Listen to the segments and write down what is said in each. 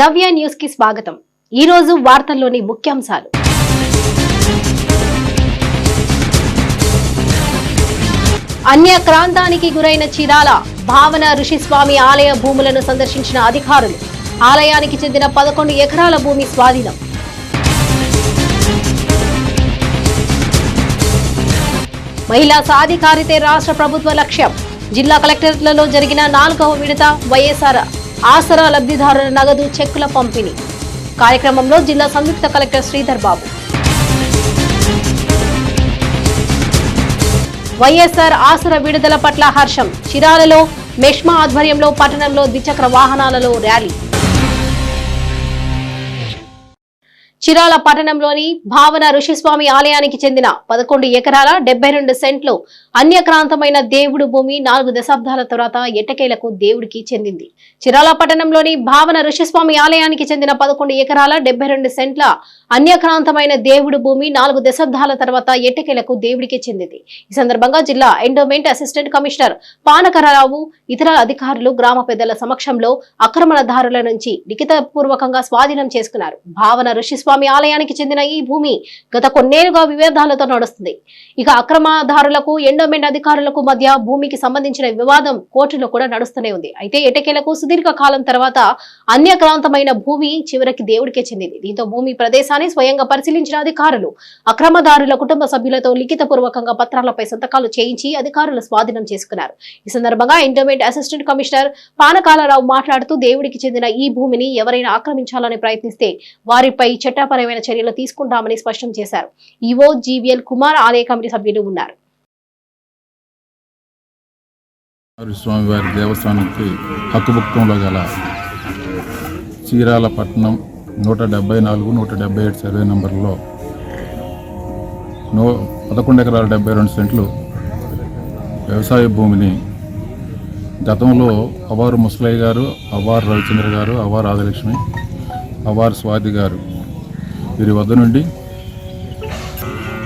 నవ్య న్యూస్కి స్వాగతం. ఈ రోజు వార్తల్లోని ముఖ్యాంశాలు. అన్యక్రాంతానికి గురైన చీరాల భావన ఋషిస్వామి ఆలయ భూములను సందర్శించిన అధికారులు. ఆలయానికి చెందిన పదకొండు ఎకరాల భూమి స్వాధీనం. మహిళా సాధికారితే రాష్ట్ర ప్రభుత్వ లక్ష్యం. జిల్లా కలెక్టరేట్లలో జరిగిన నాలుగవ విడత వైఎస్ఆర్ ఆసరా లబ్ధిదారుల నగదు చెక్కుల పంపిణీ. కార్యక్రమంలో జిల్లా సంయుక్త కలెక్టర్ శ్రీధర్ బాబు. వైఎస్ఆర్ ఆసర విడుదల పట్ల హర్షం. చిరాలలో మెష్మా ఆధ్వర్యంలో పట్టణంలో ద్విచక్ర వాహనాలలో ర్యాలీ. చిరాల పట్టణంలోని భావన ఋషిస్వామి ఆలయానికి చెందిన పదకొండు ఎకరాల డెబ్బై రెండు సెంట్లు అన్యక్రాంతమైన దేవుడు భూమి నాలుగు దశాబ్దాల తర్వాత ఎట్టకేలకు దేవుడికి చెందింది. చిరాల పట్టణంలోని భావన ఋషిస్వామి ఆలయానికి చెందిన పదకొండు ఎకరాల డెబ్బై రెండు సెంట్ల అన్యక్రాంతమైన దేవుడు భూమి నాలుగు దశాబ్దాల తర్వాత ఎట్టకేలకు దేవుడికి చెందింది. ఈ సందర్భంగా జిల్లా ఎండోమెంట్ అసిస్టెంట్ కమిషనర్ పానకరరావు ఇతర అధికారులు గ్రామ పెద్దల సమక్షంలో ఆక్రమణదారుల నుంచి లిఖితపూర్వకంగా స్వాధీనం చేసుకున్నారు. భావన ఋషిస్వామి ఆలయానికి చెందిన ఈ భూమి గత కొన్నేళ్ళుగా వివాదాలతో నడుస్తుంది. ఇక అక్రమదారులకు ఎండోమెంట్ అధికారులకు మధ్య భూమికి సంబంధించిన వివాదం కోర్టులో కూడా నడుస్తూనే ఉంది. అయితే ఎటకేలకు సుదీర్ఘ కాలం తర్వాత అన్యక్రాంతమైన భూమి చివరికి దేవుడికే చెందింది. దీంతో భూమి ప్రదేశాన్ని స్వయంగా పరిశీలించిన అధికారులు అక్రమదారుల కుటుంబ సభ్యులతో లిఖితపూర్వకంగా పత్రాలపై సంతకాలు చేయించి అధికారులు స్వాధీనం చేసుకున్నారు. ఈ సందర్భంగా ఎండోమెంట్ అసిస్టెంట్ కమిషనర్ పానకాలరావు మాట్లాడుతూ దేవుడికి చెందిన ఈ భూమిని ఎవరైనా ఆక్రమించాలని ప్రయత్నిస్తే వారిపై చట్టపరమైన చర్యలు తీసుకుంటామని స్పష్టం చేశారు. ఈవో జీవీఎల్ కుమార్ ఆలయ కమిటీ సభ్యులు ఉన్నారు. స్వామివారి దేవస్థానానికి హక్కుభుక్తంలో గల చీరాల పట్టణం నూట డెబ్బై నాలుగు నూట డెబ్బై ఏడు సర్వే నంబర్లో నో పదకొండు ఎకరాల డెబ్బై రెండు సెంట్లు వ్యవసాయ భూమిని గతంలో అవారు ముసలయ్య గారు అవారు రవిచంద్ర గారు అవారు ఆదిలక్ష్మి అవారు స్వాతి గారు వీరి వద్ద నుండి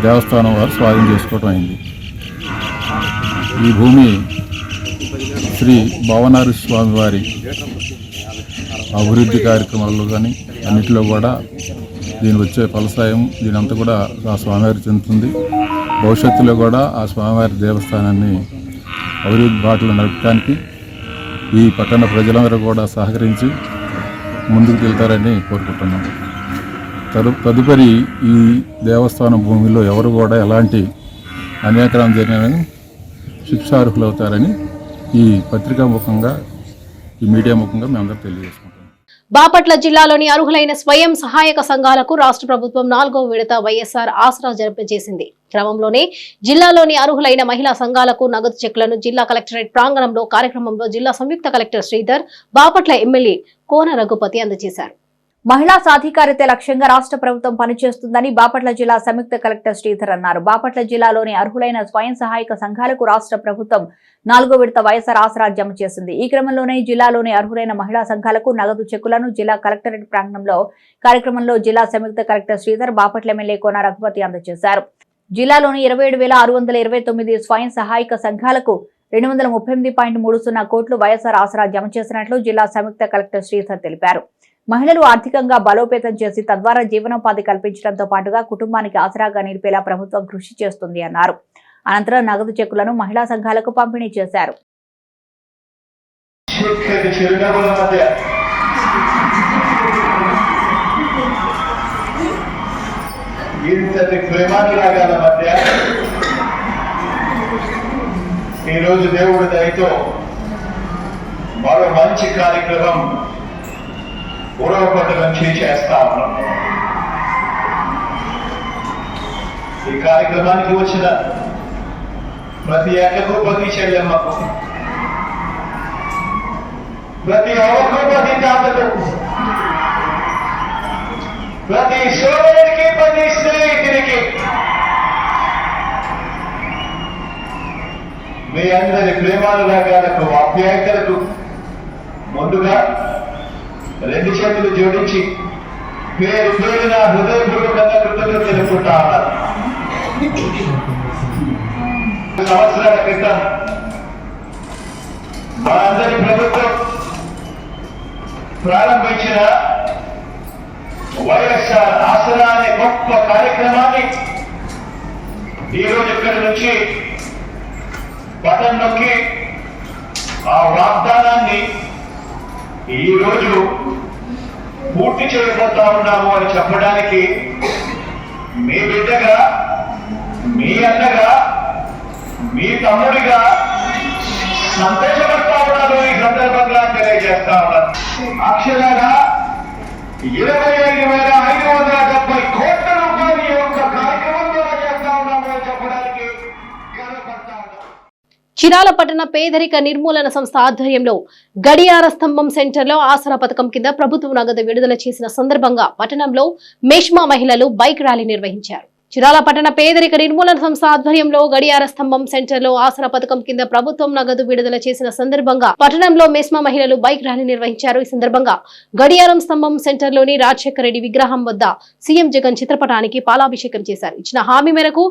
దేవస్థానం వారు స్వాధీనం చేసుకోవటం అయింది. ఈ భూమి శ్రీ భవనారి స్వామి వారి అభివృద్ధి కార్యక్రమాల్లో కానీ అన్నిటిలో కూడా దీని వచ్చే ఫలసాయం దీనంతా కూడా ఆ స్వామివారి చెందుతుంది. భవిష్యత్తులో కూడా ఆ స్వామివారి దేవస్థానాన్ని అభివృద్ధి బాటలు నడపడానికి ఈ పట్టణ ప్రజలందరూ కూడా సహకరించి ముందుకు వెళ్తారని కోరుకుంటున్నాం. తదుపరి ఈ దేవస్థాన భూమిలో ఎవరు కూడా ఎలాంటి అన్యాక్రమం శిక్షార్హులు అవుతారని ఈ పత్రికా ముఖంగా ఈ మీడియా ముఖంగా మేమందరూ తెలియజేసుకుంటాం బాపట్ల జిల్లాలోని అర్హులైన స్వయం సహాయక సంఘాలకు రాష్ట్ర ప్రభుత్వం నాలుగో విడత వైఎస్ఆర్ ఆసరా జరిపజేసింది క్రమంలోనే జిల్లాలోని అర్హులైన మహిళా సంఘాలకు నగదు చెక్లను జిల్లా కలెక్టరేట్ ప్రాంగణంలో కార్యక్రమంలో జిల్లా సంయుక్త కలెక్టర్ శ్రీధర్ బాపట్ల ఎమ్మెల్యే కోన రఘుపతి అందజేశారు. మహిళా సాధికారిత లక్ష్యంగా రాష్ట్ర ప్రభుత్వం పనిచేస్తుందని బాపట్ల జిల్లా సంయుక్త కలెక్టర్ శ్రీధర్ అన్నారు. బాపట్ల జిల్లాలోని అర్హులైన స్వయం సహాయక సంఘాలకు రాష్ట్ర ప్రభుత్వం నాలుగో విడత వైఎస్ఆర్ ఆసరా జమ చేసింది. ఈ క్రమంలోనే జిల్లాలోని అర్హులైన మహిళా సంఘాలకు నగదు చెక్కులను జిల్లా కలెక్టరేట్ ప్రాంగణంలో కార్యక్రమంలో జిల్లా సంయుక్త కలెక్టర్ శ్రీధర్ బాపట్ల ఎమ్మెల్యే కోన రఘుపతి అందజేశారు. జిల్లాలోని ఇరవై ఏడు వేల ఆరు వందల ఇరవై తొమ్మిది స్వయం సహాయక సంఘాలకు రెండు వందల ముప్పై ఎనిమిది పాయింట్ మూడు సున్నా కోట్లు వైఎస్ఆర్ ఆసరా జమ చేసినట్లు జిల్లా సంయుక్త కలెక్టర్ శ్రీధర్ తెలిపారు. మహిళలు ఆర్థికంగా బలోపేతం చేసి తద్వారా జీవనోపాధి కల్పించడంతో పాటుగా కుటుంబానికి ఆసరాగా నిలిపేలా ప్రభుత్వం కృషి చేస్తుంది అన్నారు. అనంతరం నగదు చెక్కులను మహిళా సంఘాలకు పంపిణీ చేశారు. మధ్య ఈరోజు దేవుడి దయతో మరో మంచి కార్యక్రమం ఉడవపట్టు నుంచి చేస్తా ఉన్నాం. ఈ కార్యక్రమానికి వచ్చిన ప్రతి అక్కకు ప్రతి చెల్లెమ్మకు ప్రతి అవ్వకు ప్రతి తాతకు ప్రతి సోదరుడికి ప్రతి స్నేహితుడికి మీ అందరి ప్రేమానురాగాలకు ఆప్యాయతలకు ముందుగా రెండు చేతులు జోడించి. పేరు పేరున హృదయపూర్వకంగా కృతజ్ఞత తెలుపుకుంటా ఉన్నారు. సంవత్సరాల క్రితం మనందరి ప్రభుత్వం ప్రారంభించిన వైఎస్ఆర్ ఆసరా అనే గొప్ప కార్యక్రమాన్ని ఈరోజు ఇక్కడి నుంచి బటన్ నొక్కి ఆ వాగ్దానాన్ని ఈ రోజు పూర్తి చేయబోతా ఉన్నాము అని చెప్పడానికి మీ బిడ్డగా మీ అన్నగా మీ తమ్ముడిగా సంతోషపడతా ఉన్నాను ఈ సందర్భంగా తెలియజేస్తా ఉన్నాను. అక్షరాగా ఇరవై ఐదు వేల ఐదు వందల చిరాల పట్టణ పేదరిక నిర్మూలన సంస్థ ఆధ్వర్యంలో గడియార స్తంభం సెంటర్లో ఆసరా పథకం కింద ప్రభుత్వం నగదు విడుదల చేసిన సందర్భంగా పట్టణంలో మేష్మా మహిళలు బైక్ ర్యాలీ నిర్వహించారు. చిరాల పట్టణ పేదరిక నిర్మూలన సంస్థ ఆధ్వర్యంలో గడియార స్తంభం సెంటర్లో ఆసరా పథకం కింద ప్రభుత్వం నగదు విడుదల చేసిన సందర్భంగా పట్టణంలో మేస్మా మహిళలు బైక్ ర్యాలీ నిర్వహించారు. ఈ సందర్భంగా గడియారం స్తంభం సెంటర్లోని రాజశేఖర రెడ్డి విగ్రహం వద్ద సీఎం జగన్ చిత్రపటానికి పాలాభిషేకం చేశారు. ఇచ్చిన హామీ మేరకు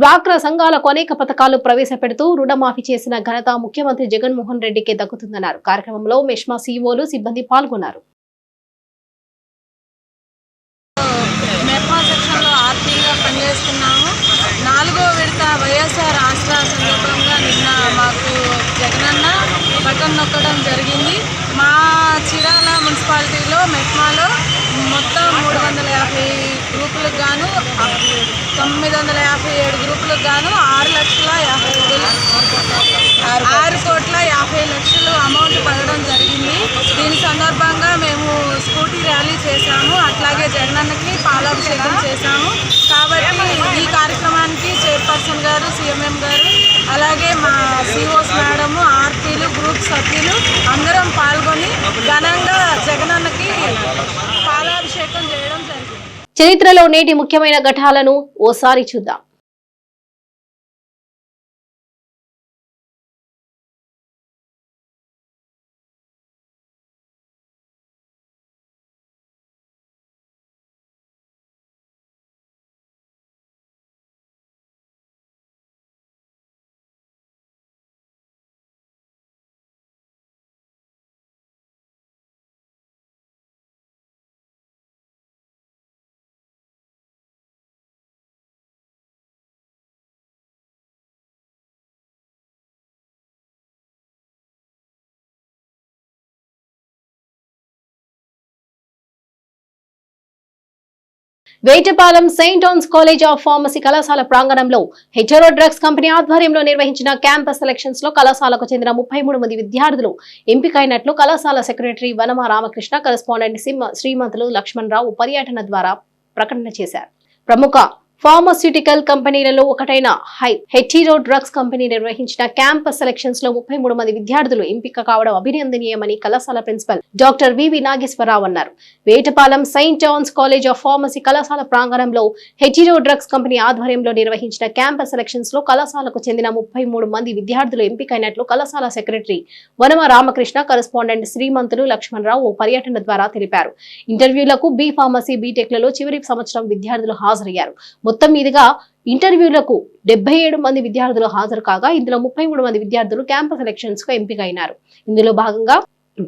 డ్వాక్రా సంఘాలకు అనేక పథకాలు ప్రవేశపెడుతూ రుణమాఫీ చేసిన ఘనత ముఖ్యమంత్రి జగన్మోహన్ రెడ్డికే దక్కుతుందన్నారు. కార్యక్రమంలో మెష్మా సీఈఓలు సిబ్బంది పాల్గొన్నారు. ఆర్పీగా పనిచేస్తున్నాము. నాలుగో విడత వైఎస్ఆర్ ఆసరా సందర్భంగా నిన్న మాకు జగనన్న బటన్ నొక్కడం జరిగింది. మా చిరాల మున్సిపాలిటీలో మెట్మాలో మొత్తం మూడు వందల యాభై గ్రూపులకు గాను తొమ్మిది వందల యాభై ఏడు గ్రూపులకు గాను ఆరు లక్షల యాభై వేలు ఆరు కోట్ల. యాభై లక్షలు అమౌంట్ పడడం జరిగింది. దీని సందర్భంగా మేము స్కూటీ ర్యాలీ చేశాము. అట్లాగే జగనన్నకి పాలాభిషేకం చేశాము. కాబట్టి ఈ కార్యక్రమానికి చైర్పర్సన్ గారు సీఎంఎం గారు అలాగే మా సిఓస్ మేడము ఆర్పీలు గ్రూప్ సభ్యులు అందరం పాల్గొని ఘనంగా జగనన్నకి పాలాభిషేకం చేయడం జరిగింది. చరిత్రలో నేటి ముఖ్యమైన ఘటాలను ఓసారి చూద్దాం. Vetapalem saint Ann's college of pharmacy కళాశాల ప్రాంగణంలో హెటరో డ్రగ్స్ కంపెనీ ఆధ్వర్యంలో నిర్వహించిన క్యాంపస్ సెలక్షన్స్లో కళాశాలకు చెందిన ముప్పై మూడు మంది విద్యార్థులు. ఎంపికైనట్లు కళాశాల సెక్రటరీ వనమ రామకృష్ణ కరెస్పాండెంట్ శ్రీమంతులు లక్ష్మణరావు పర్యటన ద్వారా ప్రకటన చేశారు. ప్రముఖ ఫార్మస్యూటికల్ కంపెనీలలో ఒకటైన హై హెటీరో డ్రగ్స్ కంపెనీ నిర్వహించిన క్యాంపస్ సెలక్షన్స్లో ముప్పై మూడు మంది విద్యార్థులు ఎంపిక కావడం అభినందనీయమని కళాశాల principal doctor V Nageswararao Nageswara Rao. Vetapalem saint John's college of pharmacy కళాశాల ప్రాంగణంలో హెటీరో డ్రగ్స్ కంపెనీ ఆధ్వర్యంలో నిర్వహించిన క్యాంపస్ సెలక్షన్స్లో కళాశాలకు చెందిన ముప్పై మూడు మంది విద్యార్థులు ఎంపికైనట్లు కళాశాల సెక్రటరీ వనమ రామకృష్ణ కరస్పాండెంట్ శ్రీమంతులు లక్ష్మణరావు ఓ పర్యటన ద్వారా తెలిపారు. ఇంటర్వ్యూలకు బి ఫార్మసీ బీటెక్లలో చివరి సంవత్సరం విద్యార్థులు హాజరయ్యారు. మొత్తం మీదుగా ఇంటర్వ్యూలకు డెబ్బై ఏడు మంది విద్యార్థులు హాజరు కాగా ఇందులో ముప్పై మూడు మంది విద్యార్థులు క్యాంపస్ ఎలక్షన్స్కు ఎంపికైనారు. ఇందులో భాగంగా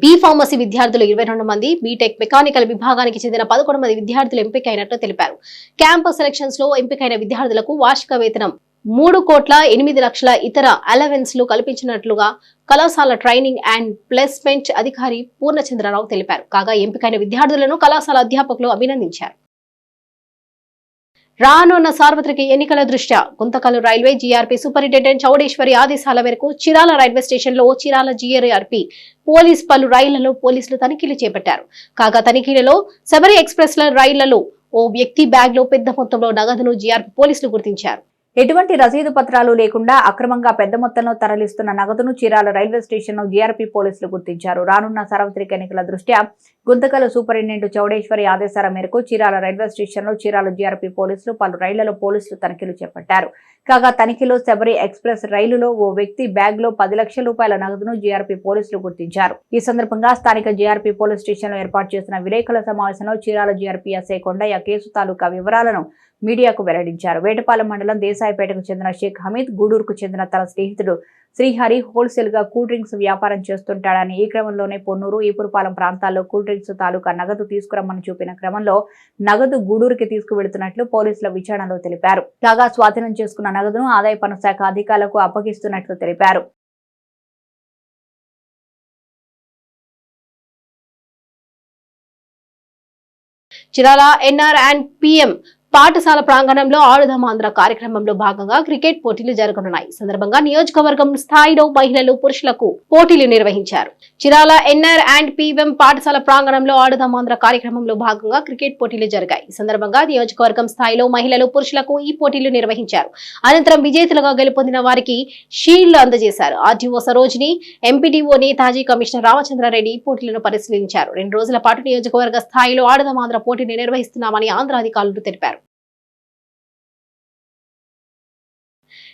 బి ఫార్మసీ విద్యార్థులు ఇరవై రెండు మంది బీటెక్ మెకానికల్ విభాగానికి చెందిన పదకొండు మంది విద్యార్థులు ఎంపికైనట్లు తెలిపారు. క్యాంపస్ సెలక్షన్స్లో ఎంపికైన విద్యార్థులకు వార్షిక వేతనం మూడు కోట్ల ఎనిమిది లక్షల ఇతర అలవెన్స్లు కల్పించినట్లుగా కళాశాల ట్రైనింగ్ అండ్ ప్లేస్మెంట్ అధికారి పూర్ణచంద్రరావు తెలిపారు. కాగా ఎంపికైన విద్యార్థులను కళాశాల అధ్యాపకులు అభినందించారు. రానున్న సార్వత్రిక ఎన్నికల దృష్ట్యా Guntakal railway GRP superintendent Chowdeswari ఆదేశాల మేరకు చిరాల రైల్వే స్టేషన్లో చిరాల జీఆర్పీ పోలీస్ పలు రైళ్ళలో పోలీసులు తనిఖీలు చేపట్టారు. కాగా తనిఖీలలో శబరి ఎక్స్ప్రెస్ ల రైళ్ళలో ఓ వ్యక్తి బ్యాగ్లో పెద్ద మొత్తంలో నగదును జీఆర్పీ పోలీసులు గుర్తించారు. ఎటువంటి రసీదు పత్రాలు లేకుండా అక్రమంగా పెద్ద మొత్తంలో తరలిస్తున్న నగదును చీరాల రైల్వే స్టేషన్ జీఆర్పీ పోలీసులు గుర్తించారు. రానున్న సార్వత్రిక ఎన్నికల దృష్ట్యా గుంతకల సూపరింటెండెంట్ చౌడేశ్వరి ఆదేశాల మేరకు చీరాల రైల్వే స్టేషన్లో చీరాల జీఆర్పీ పోలీసులు పలు రైళ్ళలో పోలీసులు తనిఖీలు చేపట్టారు. కాగా తనిఖీలో శబరి ఎక్స్ప్రెస్ రైలులో ఓ వ్యక్తి బ్యాగ్లో పది లక్షల రూపాయల నగదును జీఆర్పీ పోలీసులు గుర్తించారు. ఈ సందర్భంగా స్థానిక జీఆర్పీ పోలీస్ స్టేషన్లో ఏర్పాటు చేసిన విలేకరుల సమావేశంలో Chirala GRP SI Kondaiah case తాలూకా వివరాలను మీడియాకు వెల్లడించారు. వేటపాలెం మండలం దేశాయిపేటకు చెందిన షేక్ హమీద్ గూడూరుకు చెందిన తన స్నేహితుడు శ్రీహరి హోల్సేల్గా కూల్ డ్రింక్స్ వ్యాపారం చేస్తుంటాడని ఈ క్రమంలోనే పొన్నూరు ఈపురపాలెం ప్రాంతాల్లో కూల్ డ్రింక్స్ తాలూకా నగదు తీసుకురమ్మని చూపిన క్రమంలో నగదు గూడూరుకి తీసుకువెళుతున్నట్లు పోలీసుల విచారణలో తెలిపారు. కాగా స్వాధీనం చేసుకున్న నగదును ఆదాయ పన్ను శాఖ అధికారులకు అప్పగిస్తున్నట్లు తెలిపారు. చిరాల ఎన్ఆర్ అండ్ పిఎం పాఠశాల ప్రాంగణంలో ఆడుదాం ఆంధ్ర కార్యక్రమంలో భాగంగా క్రికెట్ పోటీలు జరగనున్నాయి. సందర్భంగా నియోజకవర్గం స్థాయిలో మహిళలు పురుషులకు పోటీలు నిర్వహించారు. చిరాల ఎన్ఆర్ అండ్ పిఎం పాఠశాల ప్రాంగణంలో ఆడుదాం ఆంధ్ర కార్యక్రమంలో భాగంగా క్రికెట్ పోటీలు జరిగాయి. ఈ సందర్భంగా నియోజకవర్గం స్థాయిలో మహిళలు పురుషులకు ఈ పోటీలు నిర్వహించారు. అనంతరం విజేతలుగా గెలుపొందిన వారికి షీల్డ్లు అందజేశారు. RTO Sarojini MPDO Netaji commissioner Ramachandra Reddy ఈ పోటీలను పరిశీలించారు. రెండు రోజుల పాటు నియోజకవర్గ స్థాయిలో ఆడుదాం ఆంధ్ర పోటీని నిర్వహిస్తున్నామని ఆంధ్ర అధికారులు తెలిపారు.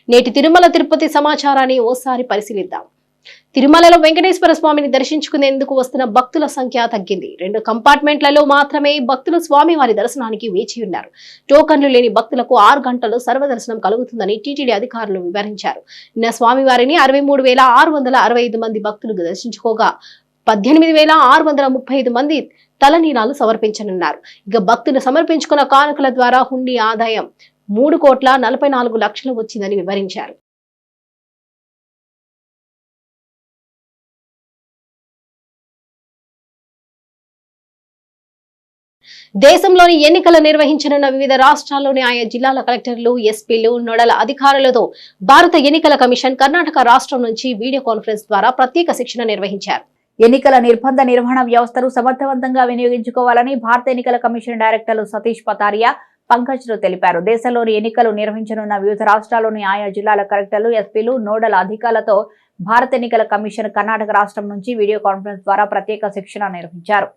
నేటి తిరుమల తిరుపతి సమాచారాన్ని ఓసారి పరిశీలిద్దాం. తిరుమలలో వెంకటేశ్వర స్వామిని దర్శించుకునేందుకు వస్తున్న భక్తుల సంఖ్య తగ్గింది. రెండు కంపార్ట్మెంట్లలో మాత్రమే భక్తులు స్వామివారి దర్శనానికి వేచి ఉన్నారు. టోకన్లు లేని భక్తులకు ఆరు గంటలు సర్వదర్శనం కలుగుతుందని టీటీడీ అధికారులు వివరించారు. నిన్న స్వామివారిని అరవై మూడు వేల ఆరు వందల అరవై ఐదు మంది భక్తులు దర్శించుకోగా పద్దెనిమిది వేల ఆరు వందల ముప్పై ఐదు మంది తలనీలాలు సమర్పించనున్నారు. ఇక భక్తులు సమర్పించుకున్న కానుకల ద్వారా హుండీ ఆదాయం మూడు కోట్ల నలభై నాలుగు లక్షలు వచ్చిందని వివరించారు. దేశంలోని ఎన్నికలు నిర్వహించనున్న వివిధ రాష్ట్రాల్లోని ఆయా జిల్లాల కలెక్టర్లు ఎస్పీలు నోడల అధికారులతో భారత ఎన్నికల కమిషన్ కర్ణాటక రాష్ట్రం నుంచి వీడియో కాన్ఫరెన్స్ ద్వారా ప్రత్యేక శిక్షణ నిర్వహించారు. ఎన్నికల నిర్బంధ నిర్వహణ వ్యవస్థను సమర్థవంతంగా వినియోగించుకోవాలని భారత ఎన్నికల కమిషన్ డైరెక్టర్లు సతీష్ పతారియా పంకజ్లు తెలిపారు. దేశంలోని ఎన్నికలు నిర్వహించనున్న వివిధ రాష్ట్రాల్లోని ఆయా జిల్లాల కలెక్టర్లు ఎస్పీలు నోడల్ అధికారులతో భారత ఎన్నికల కమిషన్ కర్ణాటక రాష్ట్రం నుంచి వీడియో కాన్ఫరెన్స్ ద్వారా ప్రత్యేక శిక్షణ నిర్వహించారు.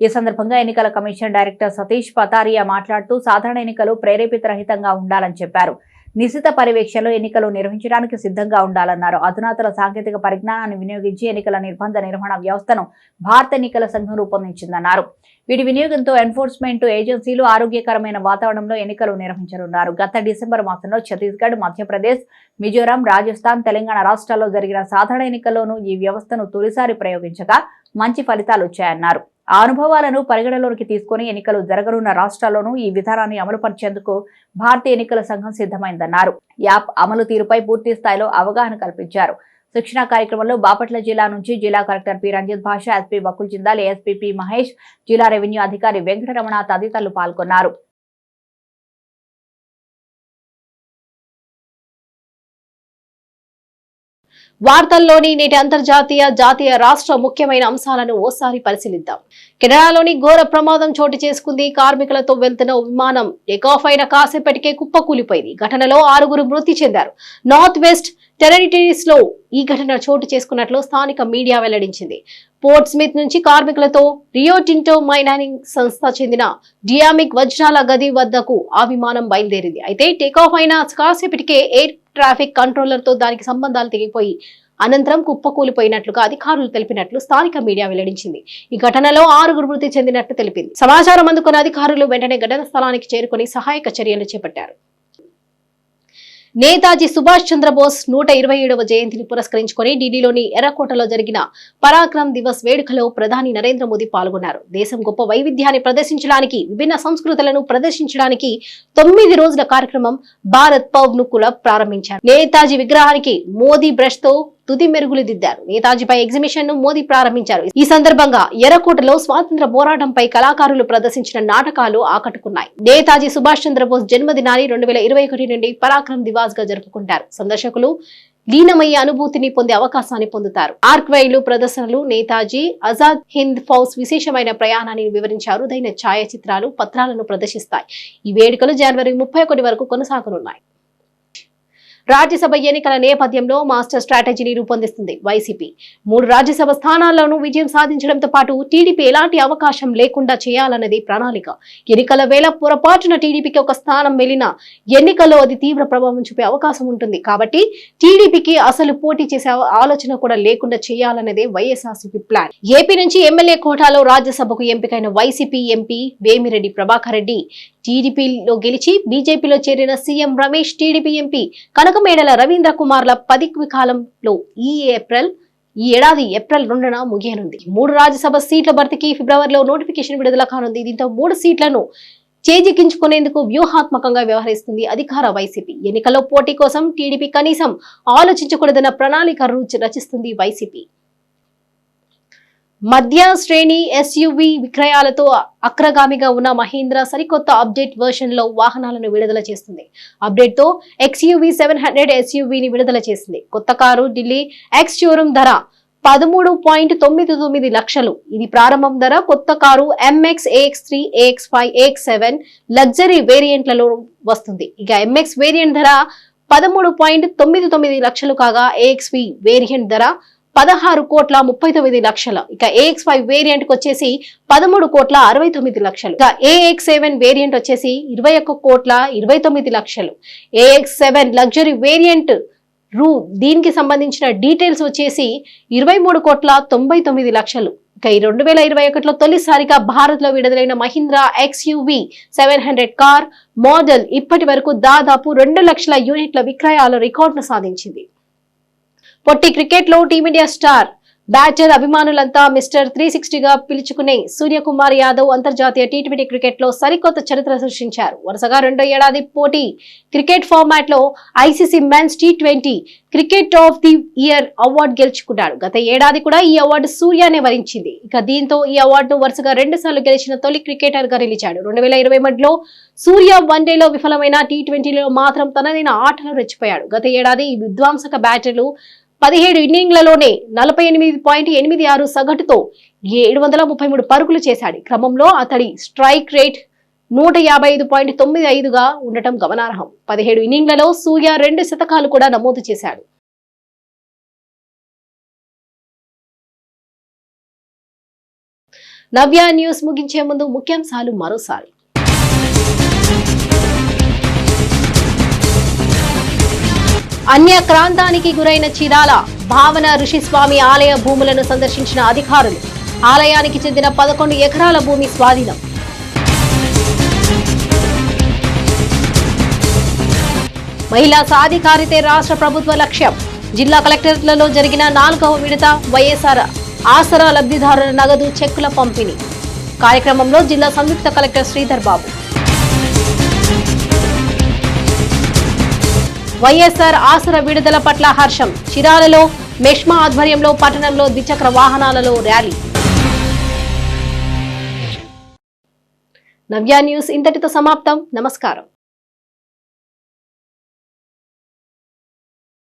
ఈ సందర్భంగా ఎన్నికల కమిషన్ డైరెక్టర్ సతీష్ పతారియా మాట్లాడుతూ సాధారణ ఎన్నికలు ప్రేరేపిత రహితంగా ఉండాలని చెప్పారు. నిశిత పర్యవేక్షణలో ఎన్నికలు నిర్వహించడానికి సిద్ధంగా ఉండాలన్నారు. అధునాతన సాంకేతిక పరిజ్ఞానాన్ని వినియోగించి ఎన్నికల నిర్బంధ నిర్వహణ వ్యవస్థను భారత ఎన్నికల సంఘం రూపొందించిందన్నారు. వీటి వినియోగంతో ఎన్ఫోర్స్మెంట్ ఏజెన్సీలు ఆరోగ్యకరమైన వాతావరణంలో ఎన్నికలు నిర్వహించనున్నారు. గత డిసెంబర్ మాసంలో ఛత్తీస్గఢ్ మధ్యప్రదేశ్ మిజోరాం రాజస్థాన్ తెలంగాణ రాష్ట్రాల్లో జరిగిన సాధారణ ఎన్నికల్లోనూ ఈ వ్యవస్థను తొలిసారి ప్రయోగించగా మంచి ఫలితాలు వచ్చాయన్నారు. ఆ అనుభవాలను పరిగణలోకి తీసుకుని ఎన్నికలు జరగనున్న రాష్ట్రాల్లోనూ ఈ విధానాన్ని అమలుపరిచేందుకు భారతీయ ఎన్నికల సంఘం సిద్ధమైందన్నారు. యాప్ అమలు తీరుపై పూర్తి స్థాయిలో అవగాహన కల్పించారు. శిక్షణ కార్యక్రమంలో బాపట్ల జిల్లా నుంచి జిల్లా collector P. Ranjith Basha SP Bakul Jindal ASP P. Mahesh జిల్లా రెవెన్యూ అధికారి వెంకటరమణ తదితరులు పాల్గొన్నారు. వార్తల్లోని నేటి అంతర్జాతీయ జాతీయ రాష్ట్ర ముఖ్యమైన అంశాలను ఓసారి పరిశీలిద్దాం. కెనడాలోని ఘోర ప్రమాదం చోటు చేసుకుంది. కార్మికులతో వెళ్తున్న విమానం టేకాఫ్ అయిన కాసేపటికే కుప్పకూలిపోయింది. ఘటనలో ఆరుగురు మృతి చెందారు. నార్త్ వెస్ట్ టెరరిటరీస్లో ఈ ఘటన చోటు చేసుకున్నట్లు స్థానిక మీడియా వెల్లడించింది. పోర్ట్ స్మిత్ నుంచి కార్మికులతో రియో టింటో మైనానింగ్ సంస్థ చెందిన డియామిక్ వజ్రాల గది వద్దకు ఆ విమానం బయలుదేరింది. అయితే టేకాఫ్ అయిన కాసేపటికే ఎయిర్ ట్రాఫిక్ కంట్రోలర్తో దానికి సంబంధాలు తెగిపోయి అనంతరం కుప్పకూలిపోయినట్లుగా అధికారులు తెలిపినట్లు స్థానిక మీడియా వెల్లడించింది. ఈ ఘటనలో ఆరుగురు మృతి చెందినట్లు తెలిపింది. సమాచారం అందుకున్న అధికారులు వెంటనే ఘటన స్థలానికి చేరుకుని సహాయక చర్యలు చేపట్టారు. నేతాజీ సుభాష్ చంద్రబోస్ నూట ఇరవై ఏడవ జయంతిని పురస్కరించుకొని ఢిల్లీలోని ఎర్రకోటలో జరిగిన పరాక్రమ్ దివస్ వేడుకలో ప్రధాని నరేంద్ర మోదీ పాల్గొన్నారు. దేశం గొప్ప వైవిధ్యాన్ని ప్రదర్శించడానికి విభిన్న సంస్కృతులను ప్రదర్శించడానికి తొమ్మిది రోజుల కార్యక్రమం భారత్ పవ్ను కూడా ప్రారంభించారు. నేతాజీ విగ్రహానికి మోదీ బ్రష్తో తుది మెరుగులు దిద్దారు. నేతాజీపై ఎగ్జిబిషన్ను మోదీ ప్రారంభించారు. ఈ సందర్భంగా ఎర్రకోటలో స్వాతంత్ర పోరాటంపై కళాకారులు ప్రదర్శించిన నాటకాలు ఆకట్టుకున్నాయి. నేతాజీ సుభాష్ చంద్రబోస్ జన్మదినాన్ని రెండు వేల ఇరవై ఒకటి నుండి పరాక్రమ్ దివాస్గా జరుపుకుంటారు. సందర్శకులు లీనమయ్యే అనుభూతిని పొందే అవకాశాన్ని పొందుతారు. ఆర్క్వైలు ప్రదర్శనలు నేతాజీ ఆజాద్ హింద్ ఫౌజ్ విశేషమైన ప్రయాణాన్ని వివరించే అరుదైన ఛాయాచిత్రాలు పత్రాలను ప్రదర్శిస్తాయి. ఈ వేడుకలు జనవరి ముప్పై ఒకటి వరకు కొనసాగనున్నాయి. రాజ్యసభ ఎన్నికల నేపథ్యంలో మాస్టర్ స్ట్రాటజీని రూపొందిస్తుంది వైసీపీ. మూడు రాజ్యసభ స్థానాల్లోనూ విజయం సాధించడంతో పాటు టీడీపీ ఎలాంటి అవకాశం లేకుండా చేయాలన్నది ప్రణాళిక. ఎన్నికల వేళ పొరపాటున టీడీపీకి ఒక స్థానం వెళ్ళినా ఎన్నికల్లో అది తీవ్ర ప్రభావం చూపే అవకాశం ఉంటుంది. కాబట్టి టీడీపీకి అసలు పోటీ చేసే ఆలోచన కూడా లేకుండా చేయాలన్నదే వైఎస్ఆర్సీపీ ప్లాన్. ఏపీ నుంచి ఎమ్మెల్యే కోటాలో రాజ్యసభకు ఎంపికైన వైసీపీ ఎంపీ వేమిరెడ్డి ప్రభాకర్ రెడ్డి. టీడీపీలో గెలిచి బీజేపీలో చేరిన CM Ramesh TDP MP Kanakamedala Ravindra కుమార్ల పదికి కాలంలో ఈ ఏప్రిల్ ఈ ఏడాది ఏప్రిల్ రెండున ముగియనుంది. మూడు రాజ్యసభ సీట్ల భర్తీకి ఫిబ్రవరిలో నోటిఫికేషన్ విడుదల కానుంది. దీంతో మూడు సీట్లను చేజిక్కించుకునేందుకు వ్యూహాత్మకంగా వ్యవహరిస్తుంది అధికార వైసీపీ. ఎన్నికల్లో పోటీ కోసం టీడీపీ కనీసం ఆలోచించకూడదన్న ప్రణాళిక రుచి రచిస్తుంది వైసీపీ. మధ్య శ్రేణి ఎస్యూవి విక్రయాలతో అగ్రగామిగా ఉన్న మహీంద్రా సరికొత్త అప్డేట్ వర్షన్లో వాహనాలను విడుదల చేస్తుంది. అప్డేట్తో ఎక్స్యూవి సెవెన్ హండ్రెడ్ ఎస్యూవిని విడుదల చేసింది. కొత్త కారు ఢిల్లీ ఎక్స్ షోరూమ్ ధర పదమూడు పాయింట్ తొమ్మిది తొమ్మిది లక్షలు. ఇది ప్రారంభం ధర కొత్త car MX AX three AX five AX seven luxury వేరియంట్లలో వస్తుంది. ఇక ఎంఎక్స్ వేరియంట్ ధర పదమూడు పాయింట్ తొమ్మిది తొమ్మిది లక్షలు కాగా ఏఎక్స్వి వేరియంట్ ధర పదహారు కోట్ల ముప్పై తొమ్మిది లక్షలు. ఇక ఏఎక్స్ ఫైవ్ వేరియంట్కి వచ్చేసి పదమూడు కోట్ల అరవై తొమ్మిది లక్షలు. ఇక ఏఎక్స్ సెవెన్ వేరియంట్ వచ్చేసి ఇరవై ఒక్క కోట్ల ఇరవై తొమ్మిది లక్షలు. ఏఎక్స్ సెవెన్ లగ్జరీ వేరియంట్ రూ దీనికి సంబంధించిన డీటెయిల్స్ వచ్చేసి ఇరవై మూడు కోట్ల తొంభై తొమ్మిది లక్షలు. ఇక ఈ రెండు వేల ఇరవై ఒకటిలో తొలిసారిగా భారత్లో విడుదలైన Mahindra XUV seven hundred car model ఇప్పటి వరకు దాదాపు రెండు లక్షల యూనిట్ల విక్రయాల రికార్డును సాధించింది. పొట్టి క్రికెట్లో టీమిండియా స్టార్ బ్యాటర్ అభిమానులంతా మిస్టర్ త్రీ సిక్స్టీగా పిలుచుకునే సూర్యకుమార్ యాదవ్ అంతర్జాతీయ టీ ట్వంటీ క్రికెట్లో సరికొత్త చరిత్ర సృష్టించారు. వరుసగా రెండో ఏడాది పోటీ క్రికెట్ ఫార్మాట్లో ICC men's T twenty cricket of the year award గెలుచుకున్నాడు. గత ఏడాది కూడా ఈ అవార్డు సూర్యానే వరించింది. ఇక దీంతో ఈ అవార్డును వరుసగా రెండు సార్లు గెలిచిన తొలి క్రికెటర్గా నిలిచాడు. రెండు వేల ఇరవై మధ్యలో సూర్య వన్డేలో విఫలమైన టీ ట్వంటీలో మాత్రం తనదైన ఆటలు రెచ్చిపోయాడు. గత ఏడాది ఈ విధ్వంసక బ్యాటర్లు పదిహేడు ఇన్నింగ్లలోనే నలభై ఎనిమిది పాయింట్ ఎనిమిది ఆరు సగటుతో ఏడు వందల ముప్పై మూడు పరుగులు చేశాడు. క్రమంలో అతడి స్ట్రైక్ రేట్ నూట యాభై ఐదు పాయింట్ తొమ్మిది ఐదుగా ఉండటం గమనార్హం. పదిహేడు ఇన్నింగ్లలో సూర్య రెండు శతకాలు కూడా నమోదు చేశాడు. నవ్య న్యూస్ ముగించే ముందు ముఖ్యాంశాలు మరోసారి. అన్యక్రాంతానికి గురైన చీరాల భావన ఋషిస్వామి ఆలయ భూములను సందర్శించిన అధికారులు. ఆలయానికి చెందిన పదకొండు ఎకరాల భూమి స్వాధీనం. మహిళా సాధికారితే రాష్ట్ర ప్రభుత్వ లక్ష్యం. జిల్లా కలెక్టరేట్లలో జరిగిన నాలుగవ విడత వైఎస్ఆర్ ఆసరా లబ్ధిదారుల నగదు చెక్కుల పంపిణీ. కార్యక్రమంలో జిల్లా సంయుక్త కలెక్టర్ శ్రీధర్ బాబు. వైఎస్ఆర్ ఆసర విడుదల పట్ల హర్షం. చిరాలలో మెష్మా ఆధ్వర్యంలో పట్టణంలో ద్విచక్ర వాహనాలలో ర్యాలీ. నవ్యా న్యూస్ ఇంతటితో సమాప్తం. నమస్కారం.